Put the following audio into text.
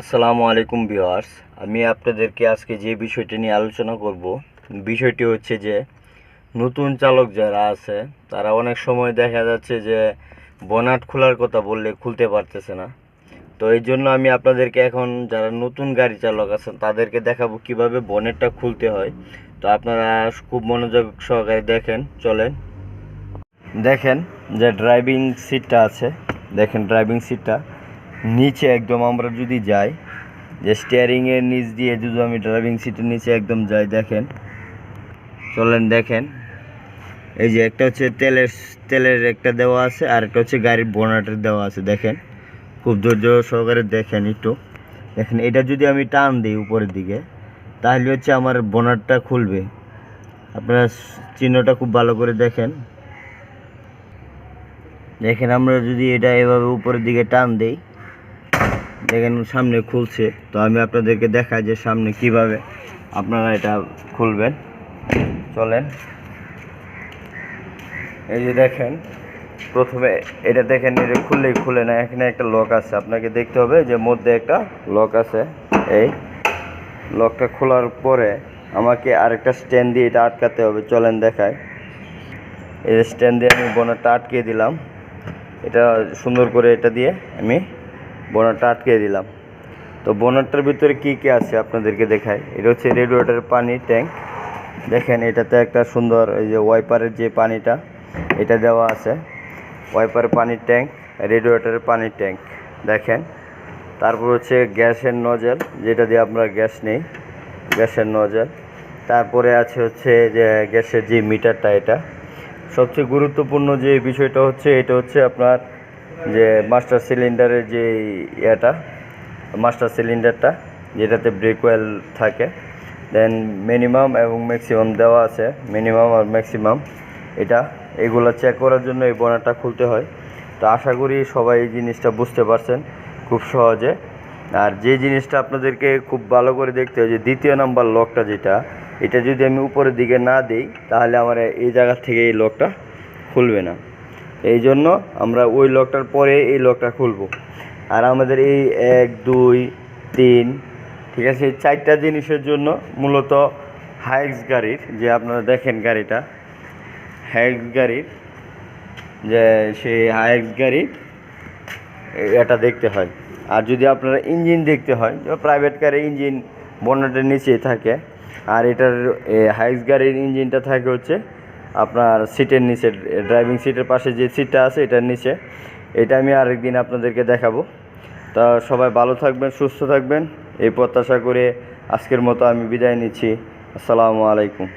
আসসালামু আলাইকুম ভিউয়ার্স। আমি আপনাদেরকে আজকে যে বিষয়টি নিয়ে আলোচনা করব, বিষয়টি হচ্ছে যে নতুন চালক যারা আছে, তারা অনেক সময় দেখা যাচ্ছে যে বনাট খোলার কথা বললে খুলতে পারতেছে না। তো এই জন্য আমি আপনাদেরকে এখন যারা নতুন গাড়ি চালক আছেন, তাদেরকে দেখাবো কীভাবে বনেটটা খুলতে হয়। তো আপনারা খুব মনোযোগ সহকারে দেখেন, চলেন। দেখেন যে ড্রাইভিং সিটটা আছে। দেখেন ড্রাইভিং সিটটা নিচে একদম আমরা যদি যাই, যে স্টিয়ারিংয়ের নিচ দিয়ে যদি আমি ড্রাইভিং সিটের নিচে একদম যাই, দেখেন। চলেন দেখেন। এই যে একটা হচ্ছে তেলের তেলের একটা দেওয়া আছে, আর একটা হচ্ছে গাড়ির বোনাটের দেওয়া আছে, দেখেন। খুব ধৈর্য সহকারে দেখেন একটু। দেখেন, এটা যদি আমি টান দিই উপরের দিকে, তাহলে হচ্ছে আমার বোনারটা খুলবে। আপনারা চিহ্নটা খুব ভালো করে দেখেন। দেখেন, আমরা যদি এটা এভাবে উপরের দিকে টান দেই দেখেন সামনে খুলছে। তো আমি আপনাদেরকে দেখাই যে সামনে কীভাবে আপনারা এটা খুলবেন। চলেন। এই যে দেখেন, প্রথমে এটা দেখেন, এটা খুললেই খুলে না, এখানে একটা লক আছে। আপনাকে দেখতে হবে যে মধ্যে একটা লক আছে। এই লকটা খোলার পরে আমাকে আরেকটা স্ট্যান্ড দিয়ে এটা আটকাতে হবে। চলেন দেখায় এই স্ট্যান্ড দিয়ে আমি বোনারটা আটকে দিলাম। এটা সুন্দর করে এটা দিয়ে আমি বোনারটা আটকে দিলাম। তো বোনারটার ভিতরে কি কি আছে আপনাদেরকে দেখায় এটা হচ্ছে রেডিওটারের পানি ট্যাঙ্ক। দেখেন, এটাতে একটা সুন্দর এই যে ওয়াইপারের যে পানিটা, এটা দেওয়া আছে। ওয়াইপারের পানির ট্যাঙ্ক রেডিওটারের পানির ট্যাঙ্ক। দেখেন, তারপর হচ্ছে গ্যাসের নজেল যেটা দিয়ে আমরা গ্যাস নেই, গ্যাসের নজেল তারপরে আছে হচ্ছে যে গ্যাসের যে মিটারটা এটা। সবচেয়ে গুরুত্বপূর্ণ যে বিষয়টা হচ্ছে, এটা হচ্ছে আপনার যে মাস্টার সিলিন্ডারের যে ইয়েটা, মাস্টার সিলিন্ডারটা, যেটাতে ব্রেক ওয়েল থাকে দেন মিনিমাম এবং ম্যাক্সিমাম দেওয়া আছে মিনিমাম আর ম্যাক্সিমাম এটা, এগুলো চেক করার জন্য এই বোনারটা খুলতে হয়। তো আশা করি সবাই এই জিনিসটা বুঝতে পারছেন খুব সহজে। আর যে জিনিসটা আপনাদেরকে খুব ভালো করে দেখতে হয়, যে দ্বিতীয় নাম্বার লকটা যেটা, এটা যদি আমি উপরের দিকে না দিই, তাহলে আমার এই জায়গা থেকে এই লকটা খুলবে না। এই জন্য আমরা ওই লকটার পরে এই লকটা খুলবো। আর আমাদের এই এক, দুই, তিন, ঠিক আছে, এই চারটা জিনিসের জন্য মূলত হাইক্স গাড়ির, যে আপনারা দেখেন গাড়িটা, হাইক্স গাড়ির, যে সেই হাইক্স গাড়ির, এটা দেখতে হয়। আর যদি আপনারা ইঞ্জিন দেখতে হয় প্রাইভেট কারে ইঞ্জিন বনেটের নিচে থাকে, আর এটার হাইক্স গাড়ির ইঞ্জিনটা থাকে হচ্ছে আপনার সিটের নিচে ড্রাইভিং সিটের পাশে যে সিটটা আছে এটার নিচে। এটা আমি আরেকদিন আপনাদেরকে দেখাবো। তা সবাই ভালো থাকবেন, সুস্থ থাকবেন। এই প্রত্যাশা করে আজকের মতো আমি বিদায় নিচ্ছি। আসসালামু আলাইকুম।